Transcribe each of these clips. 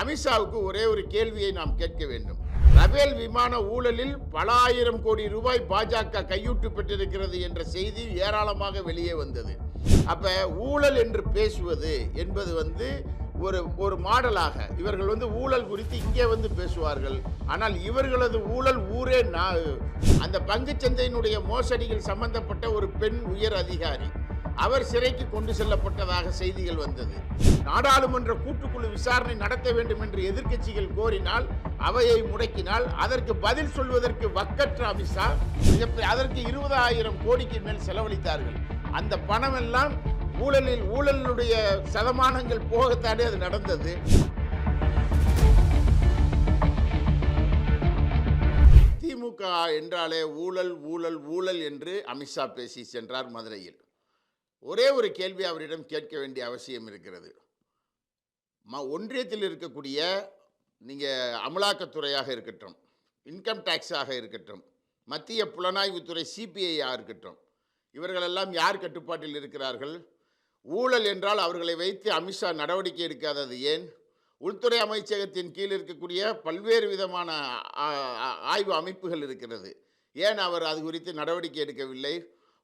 அமித்ஷாவுக்கு ஒரே ஒரு கேள்வியை நாம் கேட்க வேண்டும். ரபேல் விமான ஊழலில் பல ஆயிரம் கோடி ரூபாய் பாஜக கையூட்டு பெற்றிருக்கிறது என்ற செய்தி ஏராளமாக வெளியே வந்தது. அப்ப ஊழல் என்று பேசுவது என்பது வந்து ஒரு ஒரு மாடலாக. இவர்கள் வந்து ஊழல் குறித்து இங்கே வந்து பேசுவார்கள். ஆனால் இவர்களது ஊழல் ஊரே நான் அந்த பங்குச்சந்தையினுடைய மோசடியில் சம்பந்தப்பட்ட ஒரு பெண் உயர் அதிகாரி. அவர் சிறைக்கு கொண்டு செல்லப்பட்டதாக செய்திகள் வந்தது. நாடாளுமன்ற கூட்டுக்குழு விசாரணை நடத்த வேண்டும் என்று எதிர்க்கட்சிகள் கோரினால் அவையை முடக்கினால் அதற்கு பதில் சொல்வதற்கு வக்கற்ற அமித்ஷா அதற்கு இருபதாயிரம் கோடிக்கு மேல் செலவழித்தார்கள். அந்த பணம் எல்லாம் ஊழலில் ஊழலுடைய சதமானங்கள் போகத்தானே அது நடந்தது. திமுக என்றாலே ஊழல் ஊழல் ஊழல் என்று அமித்ஷா பேசி சென்றார் மதுரையில். ஒரே ஒரு கேள்வி அவரிடம் கேட்க வேண்டிய அவசியம் இருக்கிறது. ம ஒன்றியத்தில் இருக்கக்கூடிய நீங்கள் அமலாக்கத்துறையாக இருக்கட்டும் இன்கம் டேக்ஸாக இருக்கட்டும் மத்திய புலனாய்வுத்துறை சிபிஐயாக இருக்கட்டும் இவர்களெல்லாம் யார் கட்டுப்பாட்டில் இருக்கிறார்கள்? ஊழல் என்றால் அவர்களை வைத்து அமித்ஷா நடவடிக்கை எடுக்காதது ஏன்? உள்துறை அமைச்சகத்தின் கீழ் இருக்கக்கூடிய பல்வேறு விதமான ஆய்வு அமைப்புகள் இருக்கிறது. ஏன் அவர் அது குறித்து நடவடிக்கை எடுக்கவில்லை?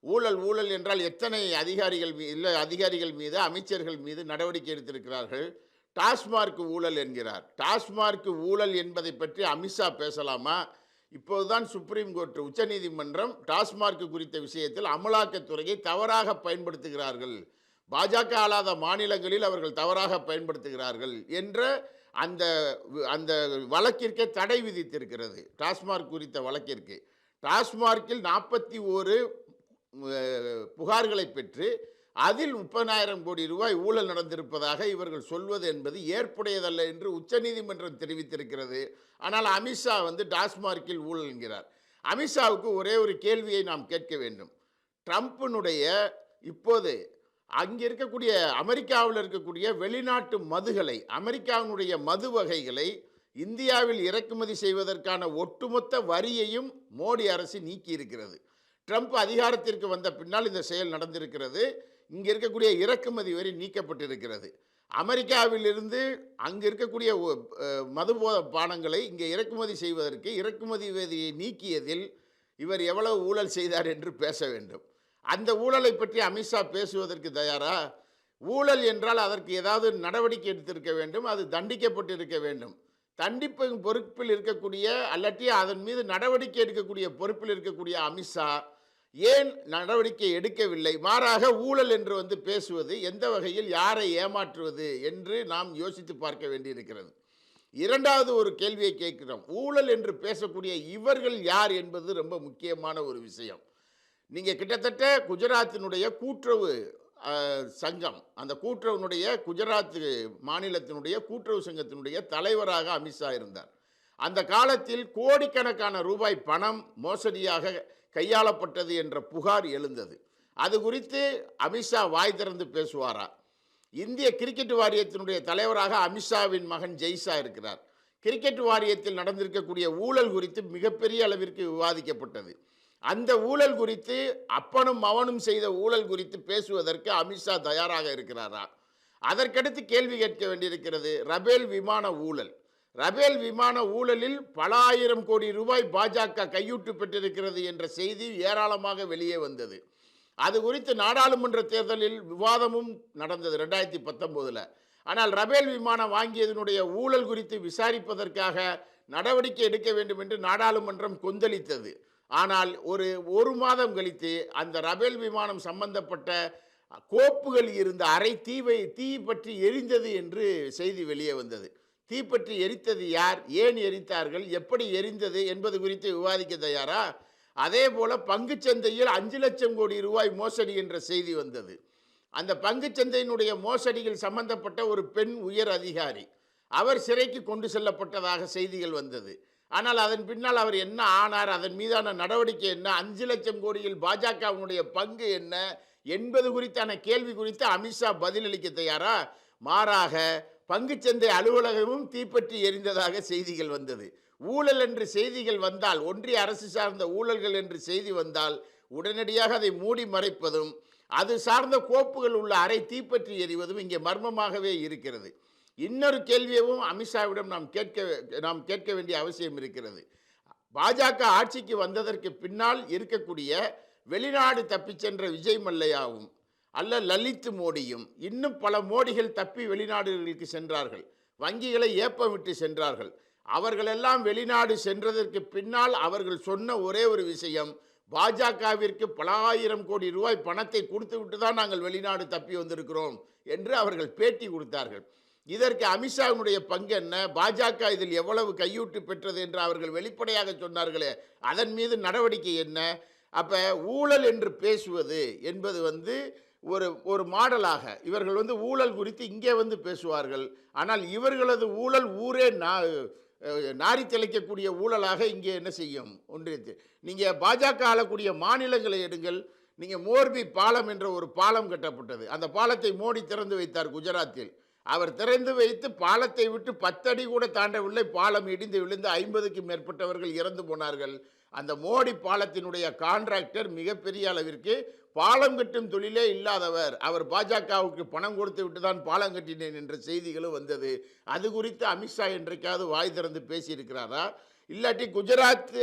ஊழல் ஊழல் என்றால் எத்தனை அதிகாரிகள் மீ இல்லை அதிகாரிகள் மீது அமைச்சர்கள் மீது நடவடிக்கை எடுத்திருக்கிறார்கள்? டாஸ்மார்க் ஊழல் என்கிறார். டாஸ்மார்க் ஊழல் என்பதை பற்றி அமித்ஷா பேசலாமா? இப்போதுதான் சுப்ரீம் கோர்ட் உச்சநீதிமன்றம் டாஸ்மார்க் குறித்த விஷயத்தில் அமலாக்கத்துறையை தவறாக பயன்படுத்துகிறார்கள். பாஜக ஆளாத மாநிலங்களில் அவர்கள் தவறாக பயன்படுத்துகிறார்கள் என்ற அந்த அந்த வழக்கிற்கே தடை விதித்திருக்கிறது. டாஸ்மார்க் குறித்த வழக்கிற்கு. டாஸ்மார்க்கில் நாற்பத்தி ஒரு புகார்களை பெற்று அதில் முப்பதாயிரம் கோடி ரூபாய் ஊழல் நடந்திருப்பதாக இவர்கள் சொல்வது என்பது ஏற்புடையதல்ல என்று உச்சநீதிமன்றம் தெரிவித்திருக்கிறது. ஆனால் அமித்ஷா வந்து டாஸ்மார்க்கில் ஊழல் என்கிறார். அமித்ஷாவுக்கு ஒரே ஒரு கேள்வியை நாம் கேட்க வேண்டும். ட்ரம்ப்பினுடைய இப்போது அங்கே இருக்கக்கூடிய அமெரிக்காவில் இருக்கக்கூடிய வெளிநாட்டு மதுகளை அமெரிக்காவினுடைய மது வகைகளை இந்தியாவில் இறக்குமதி செய்வதற்கான ஒட்டுமொத்த வரியையும் மோடி அரசு நீக்கி இருக்கிறது ட்ரம்ப் அதிகாரத்திற்கு வந்த பின்னால் இந்த செயல் நடந்திருக்கிறது. இங்கே இருக்கக்கூடிய இறக்குமதி வரி நீக்கப்பட்டிருக்கிறது. அமெரிக்காவிலிருந்து அங்கே இருக்கக்கூடிய ஒ- மதுபோத பானங்களை இங்கே இறக்குமதி செய்வதற்கு இறக்குமதி வரியை நீக்கியதில் இவர் எவ்வளவு ஊழல் செய்தார் என்று பேச வேண்டும். அந்த ஊழலை பற்றி அமித்ஷா பேசுவதற்கு தயாரா? ஊழல் என்றால் அதற்கு ஏதாவது நடவடிக்கை எடுத்திருக்க வேண்டும் அது தண்டிக்கப்பட்டிருக்க வேண்டும். தண்டிப்பு பொறுப்பில் இருக்கக்கூடிய அல்லட்டி அதன் மீது நடவடிக்கை எடுக்கக்கூடிய பொறுப்பில் இருக்கக்கூடிய அமித்ஷா ஏன் நடவடிக்கை எடுக்கவில்லை? மாறாக ஊழல் என்று வந்து பேசுவது எந்த வகையில் யாரை ஏமாற்றுவது என்று நாம் யோசித்து பார்க்க வேண்டியிருக்கிறது. இரண்டாவது ஒரு கேள்வியை கேட்கிறோம். ஊழல் என்று பேசக்கூடிய இவர்கள் யார் என்பது ரொம்ப முக்கியமான ஒரு விஷயம். நீங்கள் கிட்டத்தட்ட குஜராத்தினுடைய கூட்டுறவு சங்கம் அந்த கூட்டுறவுனுடைய குஜராத் மாநிலத்தினுடைய கூட்டுறவு சங்கத்தினுடைய தலைவராக அமித்ஷா இருந்தார். அந்த காலத்தில் கோடிக்கணக்கான ரூபாய் பணம் மோசடியாக கையாளப்பட்டது என்ற புகார் எழுந்தது. அது குறித்து அமித்ஷா வாய் திறந்து பேசுவாரா? இந்திய கிரிக்கெட் வாரியத்தினுடைய தலைவராக அமித்ஷாவின் மகன் ஜெய்ஷா இருக்கிறார். கிரிக்கெட் வாரியத்தில் நடந்திருக்கக்கூடிய ஊழல் குறித்து மிகப்பெரிய அளவிற்கு விவாதிக்கப்பட்டது. அந்த ஊழல் குறித்து அப்பனும் மவனும் செய்த ஊழல் குறித்து பேசுவதற்கு அமித்ஷா தயாராக இருக்கிறாரா? அதற்கடுத்து கேள்வி கேட்க வேண்டியிருக்கிறது ரபேல் விமான ஊழல். ரபேல் விமான ஊழலில் பல ஆயிரம் கோடி ரூபாய் பாஜக கையூட்டு பெற்றிருக்கிறது என்ற செய்தி ஏராளமாக வெளியே வந்தது. அது குறித்து நாடாளுமன்ற தேர்தலில் விவாதமும் நடந்தது ரெண்டாயிரத்தி பத்தொம்போதில். ஆனால் ரபேல் விமானம் வாங்கியதனுடைய ஊழல் குறித்து விசாரிப்பதற்காக நடவடிக்கை எடுக்க வேண்டும் என்று நாடாளுமன்றம் கொந்தளித்தது. ஆனால் ஒரு ஒரு மாதம் கழித்து அந்த ரபேல் விமானம் சம்பந்தப்பட்ட கோப்புகள் இருந்த அறை தீவை தீ பற்றி எரிந்தது என்று செய்தி வெளியே வந்தது. தீப்பற்றி எரித்தது யார்? ஏன் எரித்தார்கள்? எப்படி எரிந்தது என்பது குறித்து விவாதிக்க தயாரா? அதே போல பங்குச்சந்தையில் அஞ்சு லட்சம் கோடி ரூபாய் மோசடி என்ற செய்தி வந்தது. அந்த பங்குச்சந்தையினுடைய மோசடியில் சம்பந்தப்பட்ட ஒரு பெண் உயர் அதிகாரி. அவர் சிறைக்கு கொண்டு செல்லப்பட்டதாக செய்திகள் வந்தது. ஆனால் அதன் பின்னால் அவர் என்ன ஆனார்? அதன் மீதான நடவடிக்கை என்ன? அஞ்சு லட்சம் கோடியில் பாஜகவினுடைய பங்கு என்ன? என்பது குறித்தான கேள்வி குறித்து அமித்ஷா பதிலளிக்க தயாரா? மாறாக பங்குச்சந்தை அலுவலகமும் தீப்பற்றி எரிந்ததாக செய்திகள் வந்தது. ஊழல் என்று செய்திகள் வந்தால் ஒன்றிய அரசு சார்ந்த ஊழல்கள் என்று செய்தி வந்தால் உடனடியாக அதை மூடி மறைப்பதும் அது சார்ந்த கோப்புகள் உள்ள அறை தீப்பற்றி எறிவதும் இங்கே மர்மமாகவே இருக்கிறது. இன்னொரு கேள்வியவும் அமித்ஷாவிடம் நாம் கேட்க நாம் கேட்க வேண்டிய அவசியம் இருக்கிறது. பாஜக ஆட்சிக்கு வந்ததற்கு பின்னால் இருக்கக்கூடிய வெளிநாடு தப்பிச் சென்ற விஜய் மல்லையாவும் அல்ல லலித் மோடியும் இன்னும் பல மோடிகள் தப்பி வெளிநாடுகளுக்கு சென்றார்கள். வங்கிகளை ஏப்பமிட்டு சென்றார்கள். அவர்களெல்லாம் வெளிநாடு சென்றதற்கு பின்னால் அவர்கள் சொன்ன ஒரே ஒரு விஷயம் பாஜகவிற்கு பல ஆயிரம் கோடி ரூபாய் பணத்தை கொடுத்து விட்டு தான் நாங்கள் வெளிநாடு தப்பி வந்திருக்கிறோம் என்று அவர்கள் பேட்டி கொடுத்தார்கள். இதற்கு அமித்ஷாவினுடைய பங்கு என்ன? பாஜக இதில் எவ்வளவு கையூட்டு பெற்றது என்று அவர்கள் வெளிப்படையாக சொன்னார்களே அதன் மீது நடவடிக்கை என்ன? அப்போ ஊழல் என்று பேசுவது என்பது வந்து ஒரு ஒரு மாடலாக. இவர்கள் வந்து ஊழல் குறித்து இங்கே வந்து பேசுவார்கள். ஆனால் இவர்களது ஊழல் ஊரே நா நாரி தெளிக்கக்கூடிய ஊழலாக இங்கே என்ன செய்யும்? ஒன்றியத்தில் நீங்கள் பாஜக ஆளக்கூடிய மாநிலங்களை எடுங்கள். நீங்கள் மோர்பி பாலம் என்ற ஒரு பாலம் கட்டப்பட்டது. அந்த பாலத்தை மோடி திறந்து வைத்தார் குஜராத்தில். அவர் திறந்து வைத்து பாலத்தை விட்டு பத்தடி கூட தாண்டவில்லை. பாலம் இடிந்து விழுந்து ஐம்பதுக்கு மேற்பட்டவர்கள் இறந்து போனார்கள். அந்த மோடி பாலத்தினுடைய கான்ட்ராக்டர் மிகப்பெரிய அளவிற்கு பாலம் கட்டும் தொழிலே இல்லாதவர். அவர் பாஜகவுக்கு பணம் கொடுத்து விட்டு தான் பாலம் கட்டினேன் என்ற செய்திகளும் வந்தது. அது குறித்து அமித்ஷா என்றைக்காவது வாய் திறந்து பேசியிருக்கிறாரா? இல்லாட்டி குஜராத்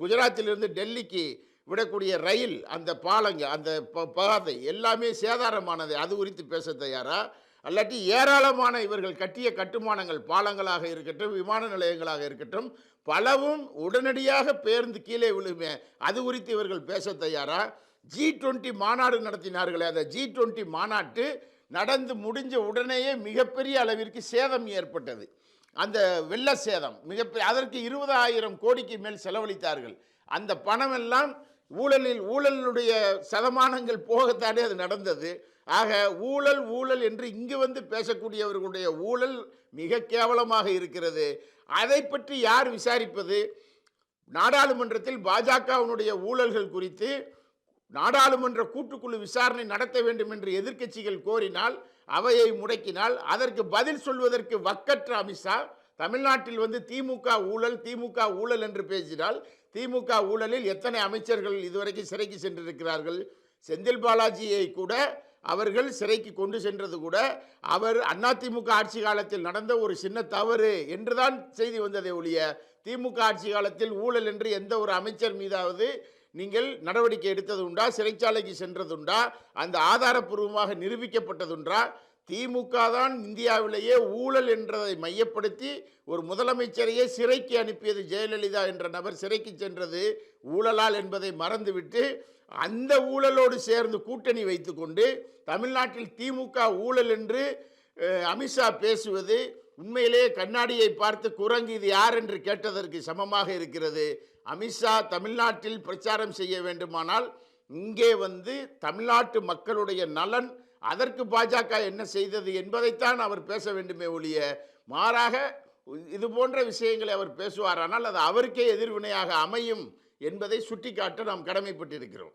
குஜராத்திலிருந்து டெல்லிக்கு விடக்கூடிய ரயில் அந்த பாலங்க அந்த ப- பாதை எல்லாமே சேதாரமானது. அது குறித்து பேச தயாரா? அல்லாட்டி ஏராளமான இவர்கள் கட்டிய கட்டுமானங்கள் பாலங்களாக இருக்கட்டும் விமான நிலையங்களாக இருக்கட்டும் பலவும் உடனடியாக பேர்ந்து கீழே விழுமே. அது குறித்து இவர்கள் பேச தயாரா? ஜி டுவெண்ட்டி மாநாடு நடத்தினார்களே அந்த ஜி டுவெண்ட்டி மாநாட்டு நடந்து முடிஞ்ச உடனேயே மிகப்பெரிய அளவிற்கு சேதம் ஏற்பட்டது. அந்த வெள்ள சேதம் மிகப்பெரிய அதற்கு இருபதாயிரம் கோடிக்கு மேல் செலவழித்தார்கள். அந்த பணமெல்லாம் ஊழலில் ஊழலுடைய சதமானங்கள் போகத்தானே அது நடந்தது. ஆக ஊழல் ஊழல் என்று இங்கு வந்து பேசக்கூடியவர்களுடைய ஊழல் மிக கேவலமாக இருக்கிறது. அதை பற்றி யார் விசாரிப்பது? நாடாளுமன்றத்தில் பாஜகவினுடைய ஊழல்கள் குறித்து நாடாளுமன்ற கூட்டுக்குழு விசாரணை நடத்த வேண்டும் என்று எதிர்க்கட்சிகள் கோரினால் அவையை முடக்கினால் அதற்கு பதில் சொல்வதற்கு வக்கற்ற அமித்ஷா தமிழ்நாட்டில் வந்து திமுக ஊழல் திமுக ஊழல் என்று பேசினால் திமுக ஊழலில் எத்தனை அமைச்சர்கள் இதுவரைக்கும் சிறைக்கு சென்றிருக்கிறார்கள்? செந்தில் பாலாஜியை கூட அவர்கள் சிறைக்கு கொண்டு சென்றது கூட அவர் அதிமுக ஆட்சி காலத்தில் நடந்த ஒரு சின்ன தவறு என்றுதான் செய்தி வந்ததே ஒழிய திமுக ஆட்சி காலத்தில் ஊழல் என்று எந்த ஒரு அமைச்சர் மீதாவது நீங்கள் நடவடிக்கை எடுத்தது உண்டா? சிறைச்சாலைக்கு சென்றதுண்டா அந்த ஆதாரப்பூர்வமாக நிரூபிக்கப்பட்டதுண்டா திமுக தான் இந்தியாவிலேயே ஊழல் என்றதை மையப்படுத்தி ஒரு முதலமைச்சரையே சிறைக்கு அனுப்பியது ஜெயலலிதா என்ற நபர் சிறைக்கு சென்றது ஊழலால் என்பதை மறந்துவிட்டு அந்த ஊழலோடு சேர்ந்து கூட்டணி வைத்துக்கொண்டு தமிழ்நாட்டில் திமுக ஊழல் என்று அமித்ஷா பேசுவது உண்மையிலேயே கண்ணாடியை பார்த்து குரங்கு இது யார் என்று கேட்டதற்கு சமமாக இருக்கிறது. அமித்ஷா தமிழ்நாட்டில் பிரச்சாரம் செய்ய வேண்டுமானால் இங்கே வந்து தமிழ்நாட்டு மக்களுடைய நலன் அதற்கு பாஜக என்ன செய்தது என்பதைத்தான் அவர் பேச வேண்டுமே ஒழிய மாறாக இது போன்ற விஷயங்களை அவர் பேசுவாரானால் அது அவருக்கே எதிர்வினையாக அமையும் என்பதை சுட்டிக்காட்ட நாம் கடமைப்பட்டிருக்கிறோம்.